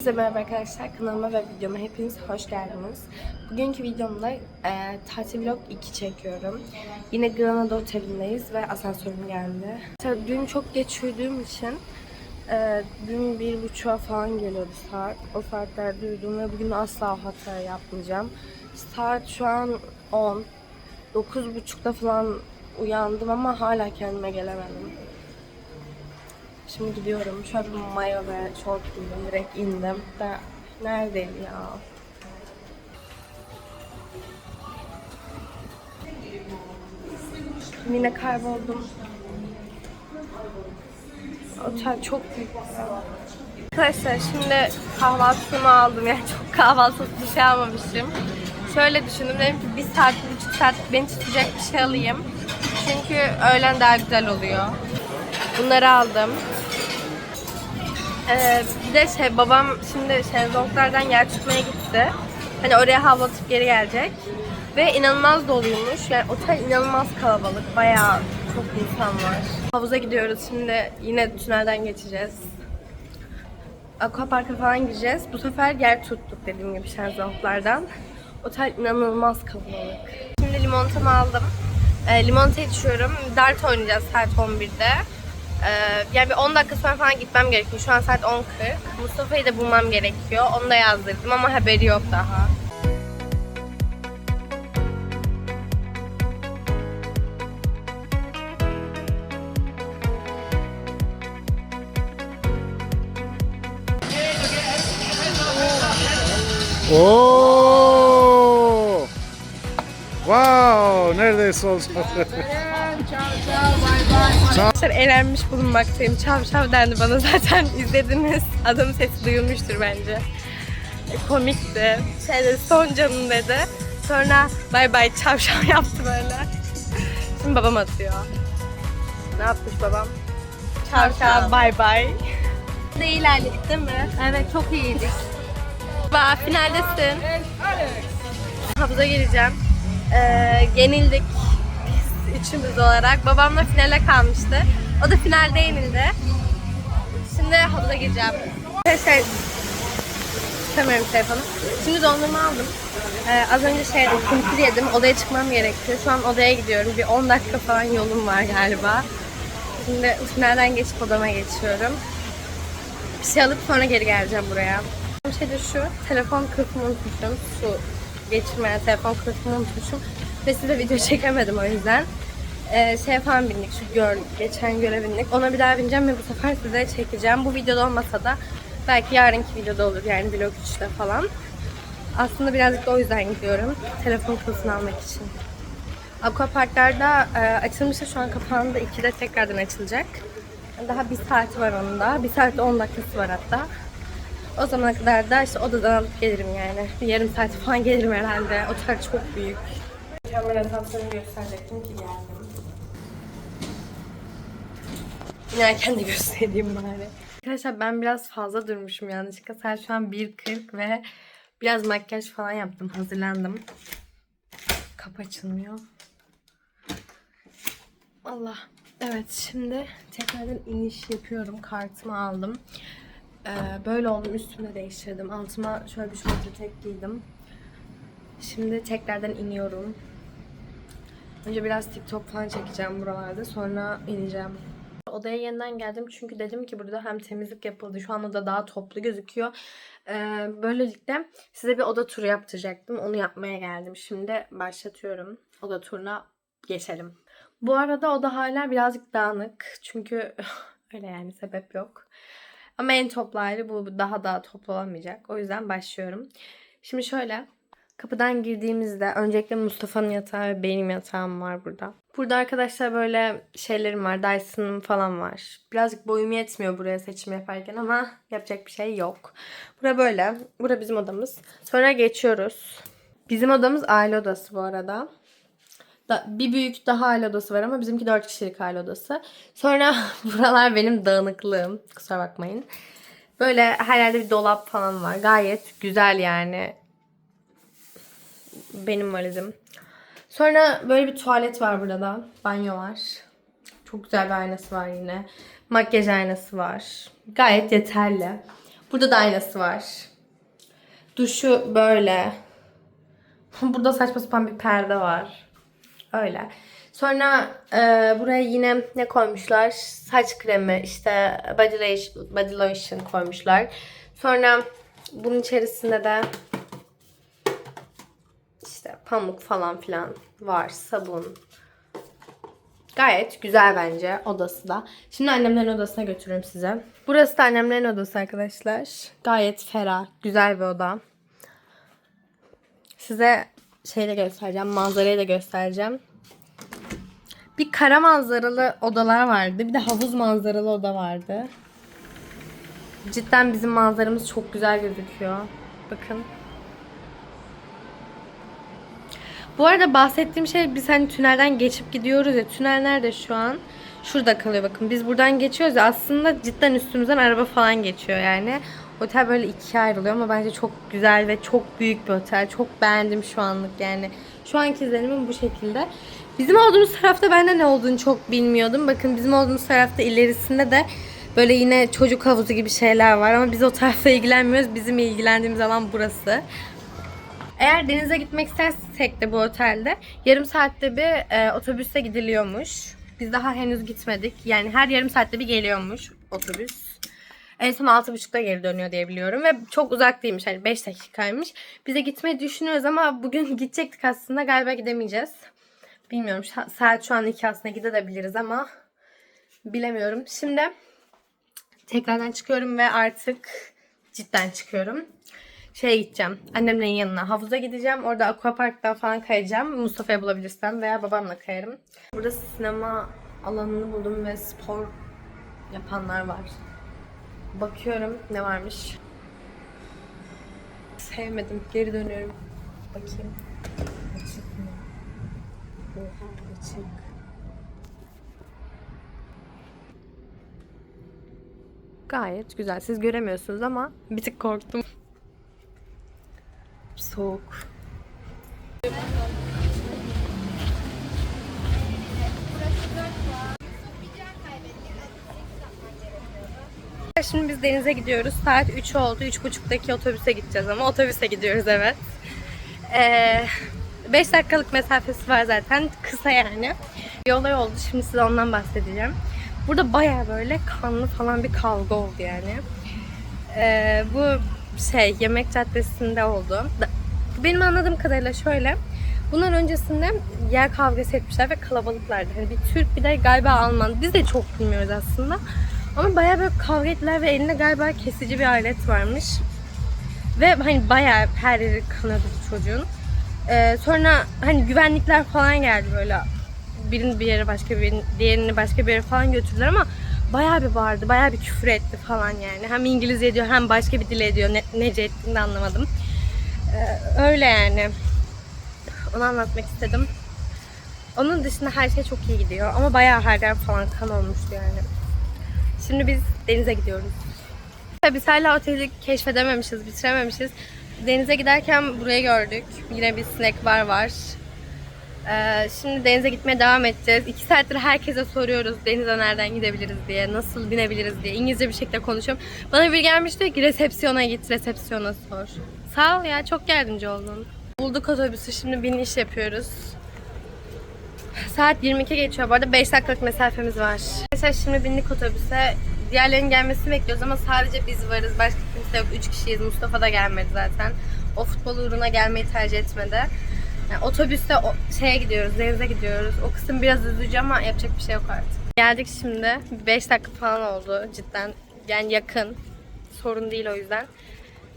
Herkese merhaba arkadaşlar. Kanalıma ve videoma hepiniz hoş geldiniz. Bugünkü videomda e, tatil vlog 2 çekiyorum. Yine Granada Oteli'ndeyiz ve asansörüm geldi. Tabii dün çok geç uyuduğum için e, dün bir buçuğa falan geliyordu saat. O saatlerde uyudum ve bugün asla o hatayı yapmayacağım. Saat şu an 10. 9.30'da falan uyandım ama hala kendime gelemedim. Şimdi gidiyorum. Şöyle bir mayo ve şort giydim. Direkt indim. Ben neredeyim ya? Yine kayboldum. Otel çok büyük. Arkadaşlar şimdi kahvaltımı aldım. Yani çok kahvaltı bir şey almamışım. Şöyle düşündüm. Dedim ki bir saat, bir buçuk saat beni tutacak bir şey alayım. Çünkü öğlen daha güzel oluyor. Bunları aldım. Ee, bir de şey babam şimdi şezlonglardan yer tutmaya gitti. Hani oraya havlatıp geri gelecek. Ve inanılmaz doluymuş. Yani otel inanılmaz kalabalık. Bayağı çok insan var. Havuza gidiyoruz şimdi. Yine tünelden geçeceğiz. Aquapark'a falan gireceğiz. Bu sefer yer tuttuk dediğim gibi şezlonglardan. Otel inanılmaz kalabalık. Şimdi limonatamı aldım. E, limonata içiyorum. Dart oynayacağız saat 11'de. Ee, yani bir 10 dakika sonra falan gitmem gerekiyor. Şu an saat 10.40. Mustafa'yı da bulmam gerekiyor. Onu da yazdırdım ama haberi yok daha. Oo! Wow! Neredeyse olacak. Arkadaşlar eğlenmiş bulunmaktayım. Çav çav dendi bana zaten izlediniz. Adamın sesi duyulmuştur bence. E, komikti. Şeyde son canım dedi. Sonra bay bay çav çav yaptı böyle. Şimdi babam atıyor. Ne yapmış babam? Çav çav bay bay. Ne ilerledik değil mi? Evet çok iyiydik. Bak finaldesin. Havuza gireceğim. Ee, yenildik üçümüz olarak. Babamla finale kalmıştı. O da finalde yenildi. Şimdi havuza gireceğim. Arkadaşlar tutamıyorum telefonu. Şimdi dondurma aldım. Ee, az önce şeyde kumpir yedim. Odaya çıkmam gerekiyor. Şu an odaya gidiyorum. Bir 10 dakika falan yolum var galiba. Şimdi finalden geçip odama geçiyorum. Bir şey alıp sonra geri geleceğim buraya. Bir şey de şu, telefon kılıfımı unutmuşum. Su geçirmeye telefon kılıfımı unutmuşum. Ve size video çekemedim o yüzden. Ee, şey falan bindik, şu gör, geçen göre bindik. Ona bir daha bineceğim ve bu sefer size çekeceğim. Bu videoda olmasa da belki yarınki videoda olur yani vlog 3'te falan. Aslında birazcık da o yüzden gidiyorum. Telefon kılıfını almak için. Aquaparklarda e, açılmıştı şu an kapandı. 2'de tekrardan açılacak. Daha bir saati var onun da. Bir saat 10 dakikası var hatta. O zamana kadar da işte odadan alıp gelirim yani. Bir yarım saat falan gelirim herhalde. Otel çok büyük. Kamera asansörünü gösterecektim ki geldim. İnerken de göstereyim bari. Arkadaşlar ben biraz fazla durmuşum yanlışlıkla. Saat şu an 1.40 ve biraz makyaj falan yaptım. Hazırlandım. Kapı açılmıyor. Allah. Evet şimdi tekrardan iniş yapıyorum. Kartımı aldım. Ee, böyle oldum. Üstümü de değiştirdim. Altıma şöyle bir şort tek giydim. Şimdi tekrardan iniyorum. Önce biraz TikTok falan çekeceğim buralarda. Sonra ineceğim. Odaya yeniden geldim çünkü dedim ki burada hem temizlik yapıldı. Şu an oda daha toplu gözüküyor. Ee, böylelikle size bir oda turu yaptıracaktım. Onu yapmaya geldim. Şimdi başlatıyorum. Oda turuna geçelim. Bu arada oda hala birazcık dağınık. Çünkü öyle yani sebep yok. Ama en toplu hali bu daha daha toplu olamayacak. O yüzden başlıyorum. Şimdi şöyle kapıdan girdiğimizde öncelikle Mustafa'nın yatağı ve benim yatağım var burada. Burada arkadaşlar böyle şeylerim var. Dyson'ım falan var. Birazcık boyum yetmiyor buraya seçim yaparken ama yapacak bir şey yok. Bura böyle. Bura bizim odamız. Sonra geçiyoruz. Bizim odamız aile odası bu arada. Da, bir büyük daha aile odası var ama bizimki 4 kişilik aile odası. Sonra buralar benim dağınıklığım. Kusura bakmayın. Böyle her yerde bir dolap falan var. Gayet güzel yani. Benim valizim. Sonra böyle bir tuvalet var burada da. Banyo var. Çok güzel bir aynası var yine. Makyaj aynası var. Gayet yeterli. Burada da aynası var. Duşu böyle. Burada saçma sapan bir perde var. Öyle. Sonra e, buraya yine ne koymuşlar? Saç kremi, işte body lotion, body lotion koymuşlar. Sonra bunun içerisinde de pamuk falan filan var. Sabun. Gayet güzel bence odası da. Şimdi annemlerin odasına götürürüm size. Burası da annemlerin odası arkadaşlar. Gayet ferah, güzel bir oda. Size şeyi göstereceğim, manzarayı da göstereceğim. Bir kara manzaralı odalar vardı. Bir de havuz manzaralı oda vardı. Cidden bizim manzaramız çok güzel gözüküyor. Bakın. Bu arada bahsettiğim şey biz hani tünelden geçip gidiyoruz ya. Tünel nerede şu an? Şurada kalıyor bakın. Biz buradan geçiyoruz ya aslında cidden üstümüzden araba falan geçiyor yani. Otel böyle ikiye ayrılıyor ama bence çok güzel ve çok büyük bir otel. Çok beğendim şu anlık yani. Şu anki izlenimim bu şekilde. Bizim olduğumuz tarafta ben de ne olduğunu çok bilmiyordum. Bakın bizim olduğumuz tarafta ilerisinde de böyle yine çocuk havuzu gibi şeyler var ama biz o tarafla ilgilenmiyoruz. Bizim ilgilendiğimiz alan burası. Eğer denize gitmek istersek de bu otelde yarım saatte bir e, otobüse gidiliyormuş. Biz daha henüz gitmedik. Yani her yarım saatte bir geliyormuş otobüs. En son 6.30'da geri dönüyor diye biliyorum. Ve çok uzak değilmiş. Hani 5 dakikaymış. Bize gitmeyi düşünüyoruz ama bugün gidecektik aslında. Galiba gidemeyeceğiz. Bilmiyorum. Sa- Saat şu an 2 aslında gidebiliriz ama bilemiyorum. Şimdi tekrardan çıkıyorum ve artık cidden çıkıyorum. Şeye gideceğim. Annemlerin yanına. Havuza gideceğim. Orada aquaparktan falan kayacağım. Mustafa'yı bulabilirsem veya babamla kayarım. Burada sinema alanını buldum ve spor yapanlar var. Bakıyorum ne varmış. Sevmedim. Geri dönüyorum. Bakayım. Açık mı? Oha açık. Gayet güzel. Siz göremiyorsunuz ama bir tık korktum. Soğuk. Şimdi biz denize gidiyoruz. Saat 3 oldu. 3.30'daki otobüse gideceğiz ama otobüse gidiyoruz evet. Ee, 5 dakikalık mesafesi var zaten. Kısa yani. Bir olay oldu. Şimdi size ondan bahsedeceğim. Burada baya böyle kanlı falan bir kavga oldu yani. Ee, bu şey yemek caddesinde oldu. Benim anladığım kadarıyla şöyle. Bunlar öncesinde yer kavgası etmişler ve kalabalıklardı. Hani bir Türk bir de galiba Alman. Biz de çok bilmiyoruz aslında. Ama bayağı böyle kavga ettiler ve elinde galiba kesici bir alet varmış. Ve hani bayağı her yeri kanadı bu çocuğun. Ee, sonra hani güvenlikler falan geldi böyle. Birini bir yere başka bir diğerini başka bir yere falan götürdüler ama bayağı bir bağırdı, bayağı bir küfür etti falan yani. Hem İngilizce diyor hem başka bir dil ediyor. Ne, nece ettiğini de anlamadım. Ee, öyle yani. Onu anlatmak istedim. Onun dışında her şey çok iyi gidiyor. Ama bayağı her yer falan kan olmuştu yani. Şimdi biz denize gidiyoruz. Tabii hala oteli keşfedememişiz, bitirememişiz. Denize giderken burayı gördük. Yine bir snack bar var. Ee, şimdi denize gitmeye devam edeceğiz. İki saattir herkese soruyoruz denize nereden gidebiliriz diye, nasıl binebiliriz diye. İngilizce bir şekilde konuşuyorum. Bana bir gelmiş diyor ki resepsiyona git, resepsiyona sor. Sağ ol ya, çok yardımcı oldun. Bulduk otobüsü, şimdi biniş yapıyoruz. Saat 22 geçiyor. Bu arada 5 dakikalık mesafemiz var. Arkadaşlar şimdi bindik otobüse. Diğerlerinin gelmesini bekliyoruz ama sadece biz varız. Başka kimse yok. 3 kişiyiz. Mustafa da gelmedi zaten. O futbol uğruna gelmeyi tercih etmedi. Yani otobüste o, şeye gidiyoruz, denize gidiyoruz. O kısım biraz üzücü ama yapacak bir şey yok artık. Geldik şimdi. 5 dakika falan oldu cidden. Yani yakın. Sorun değil o yüzden.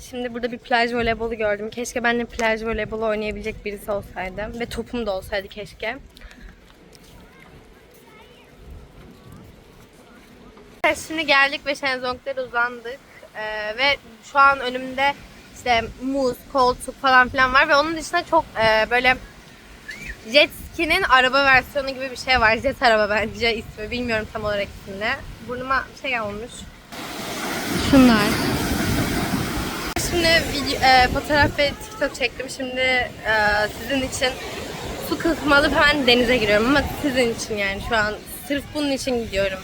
Şimdi burada bir plaj voleybolu gördüm. Keşke benimle plaj voleybolu oynayabilecek birisi olsaydı. Ve topum da olsaydı keşke. Şimdi geldik ve şezlonglara uzandık. Ee, ve şu an önümde işte muz, koltuk falan filan var ve onun dışında çok e, böyle jet ski'nin araba versiyonu gibi bir şey var. Jet araba bence ismi. Bilmiyorum tam olarak ismini. Burnuma şey olmuş. Şunlar. Şimdi video, e, fotoğraf ve TikTok çektim. Şimdi e, sizin için su alıp hemen denize giriyorum ama sizin için yani şu an sırf bunun için gidiyorum.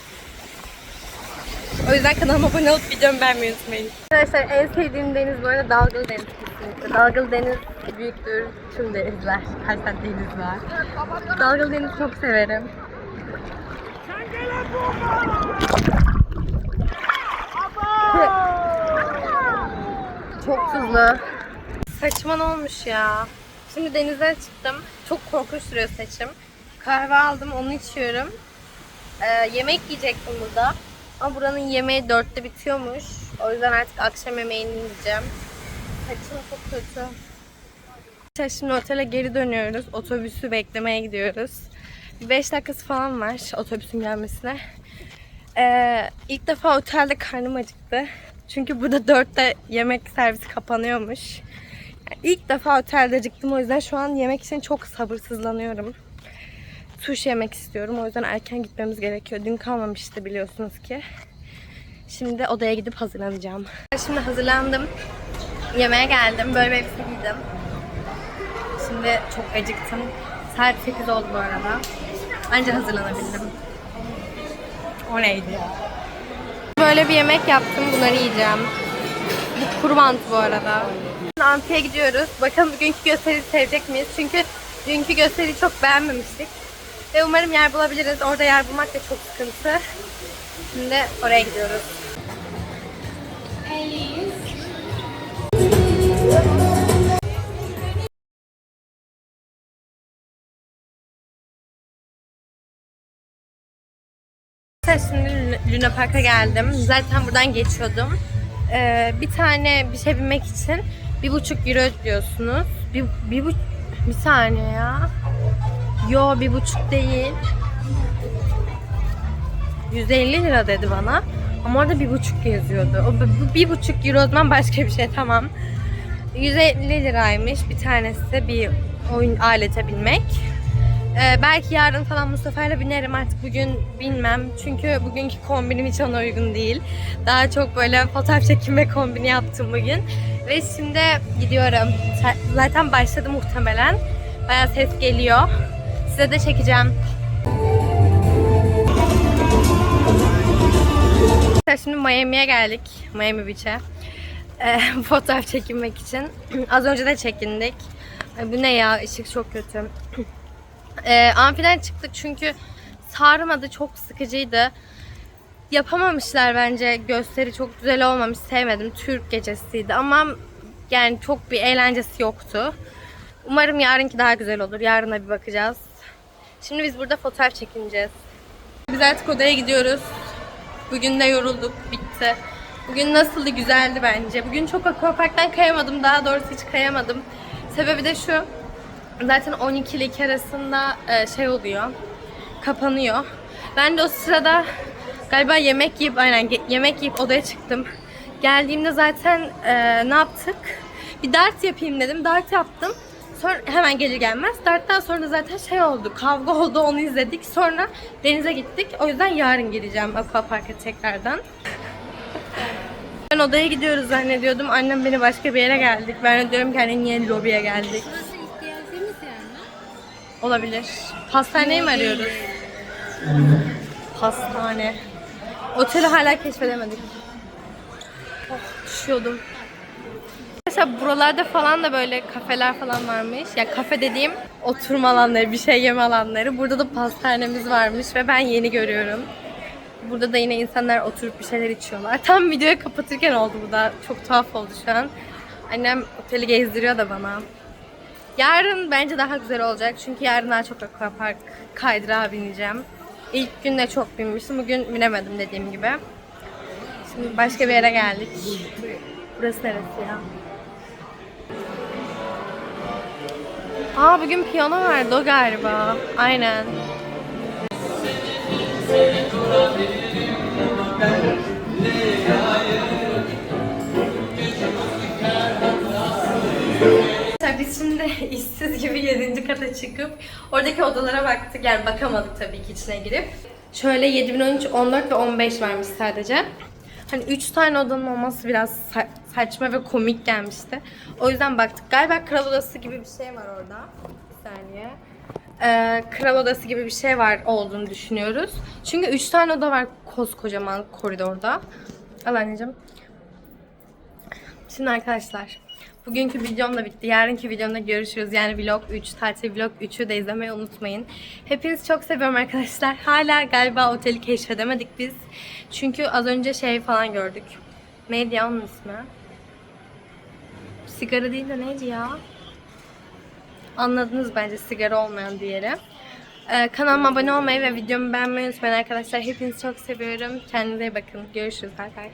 O yüzden kanalıma abone olup videomu beğenmeyi unutmayın. Arkadaşlar en sevdiğim deniz bu arada dalgalı deniz kesinlikle. Dalgalı deniz büyüktür tüm denizler. Kaç tane deniz var. Dalgalı deniz çok severim. Çok tuzlu. Saçma ne olmuş ya. Şimdi denize çıktım. Çok korkunç duruyor saçım. Kahve aldım onu içiyorum. Ee, yemek yiyecektim burada. Ama buranın yemeği dörtte bitiyormuş. O yüzden artık akşam yemeğini yiyeceğim. Saçım çok kötü. Arkadaşlar Şimdi otele geri dönüyoruz. Otobüsü beklemeye gidiyoruz. Bir 5 dakikası falan var otobüsün gelmesine. Ee, ilk defa otelde karnım acıktı. Çünkü burada 4'te yemek servisi kapanıyormuş. Yani ilk defa otelde acıktım o yüzden şu an yemek için çok sabırsızlanıyorum. Sushi yemek istiyorum o yüzden erken gitmemiz gerekiyor. Dün kalmamıştı biliyorsunuz ki. Şimdi odaya gidip hazırlanacağım. Şimdi hazırlandım. Yemeğe geldim. Böyle bir elbise giydim. Şimdi çok acıktım. Saat 8 oldu bu arada. Anca hazırlanabildim. O neydi? Böyle bir yemek yaptım. Bunları yiyeceğim. Bu kuru mantı bu arada. Amfiye gidiyoruz. Bakalım bugünkü gösteriyi sevecek miyiz? Çünkü dünkü gösteriyi çok beğenmemiştik. Ve umarım yer bulabiliriz. Orada yer bulmak da çok sıkıntı. Şimdi oraya gidiyoruz. Şimdi Luna- Park'a geldim. Zaten buradan geçiyordum. Ee, bir tane bir şey binmek için bir buçuk euro ödüyorsunuz. Bir, bir, bu, bir saniye ya. Yo bir buçuk değil. 150 lira dedi bana. Ama orada bir buçuk yazıyordu. O bir buçuk euro o zaman başka bir şey tamam. 150 liraymış bir tanesi bir oyun alete binmek. Ee, belki yarın falan Mustafa'yla binerim artık bugün bilmem. Çünkü bugünkü kombinim hiç ona uygun değil. Daha çok böyle fotoğraf çekim kombini yaptım bugün. Ve şimdi gidiyorum. Zaten başladı muhtemelen. Bayağı ses geliyor. Size de çekeceğim. Şimdi Miami'ye geldik. Miami Beach'e. Ee, fotoğraf çekinmek için. Az önce de çekindik. Ay, bu ne ya? Işık çok kötü. Ee, amfiden çıktık çünkü sarmadı. Çok sıkıcıydı. Yapamamışlar bence. Gösteri çok güzel olmamış. Sevmedim. Türk gecesiydi ama yani çok bir eğlencesi yoktu. Umarım yarınki daha güzel olur. Yarına bir bakacağız. Şimdi biz burada fotoğraf çekineceğiz. Biz artık odaya gidiyoruz. Bugün de yorulduk. Bitti. Bugün nasıldı? Güzeldi bence. Bugün çok akvaparktan kayamadım. Daha doğrusu hiç kayamadım. Sebebi de şu. Zaten 12 ile 2 arasında e, şey oluyor. Kapanıyor. Ben de o sırada galiba yemek yiyip aynen yemek yiyip odaya çıktım. Geldiğimde zaten e, ne yaptık? Bir dart yapayım dedim. Dart yaptım. Sonra hemen gelir gelmez. Darttan sonra zaten şey oldu. Kavga oldu onu izledik. Sonra denize gittik. O yüzden yarın geleceğim Aquapark'a tekrardan. Ben odaya gidiyoruz zannediyordum. Annem beni başka bir yere geldik. Ben de diyorum ki anne niye lobiye geldik? Burası ihtiyacımız yani. Olabilir. Pastaneyi mi arıyoruz? Pastane. Oteli hala keşfedemedik. Oh, düşüyordum. Mesela buralarda falan da böyle kafeler falan varmış. Ya kafe dediğim oturma alanları, bir şey yeme alanları. Burada da pastanemiz varmış ve ben yeni görüyorum. Burada da yine insanlar oturup bir şeyler içiyorlar. Tam videoyu kapatırken oldu bu da. Çok tuhaf oldu şu an. Annem oteli gezdiriyor da bana. Yarın bence daha güzel olacak. Çünkü yarın daha çok aquapark kaydırağa bineceğim. İlk gün de çok binmiştim. Bugün binemedim dediğim gibi. Şimdi başka bir yere geldik. Burası neresi ya? Aa bugün piyano vardı o galiba. Aynen. Biz şimdi işsiz gibi 7. kata çıkıp oradaki odalara baktık. Yani bakamadık tabii ki içine girip. Şöyle 7013, 14 ve 15 varmış sadece. Hani 3 tane odanın olması biraz saçma ve komik gelmişti. O yüzden baktık. Galiba kral odası gibi bir şey var orada. Bir saniye. e, kral odası gibi bir şey var olduğunu düşünüyoruz. Çünkü 3 tane oda var koskocaman koridorda. Al anneciğim. Şimdi arkadaşlar bugünkü videom da bitti. Yarınki videomda görüşürüz. Yani vlog 3, tatil vlog 3'ü de izlemeyi unutmayın. Hepinizi çok seviyorum arkadaşlar. Hala galiba oteli keşfedemedik biz. Çünkü az önce şey falan gördük. Neydi ya onun ismi? Sigara değil de neydi ya? Anladınız bence sigara olmayan diğeri. Ee, kanalıma abone olmayı ve videomu beğenmeyi unutmayın arkadaşlar. Hepinizi çok seviyorum. Kendinize iyi bakın. Görüşürüz. Bay bay.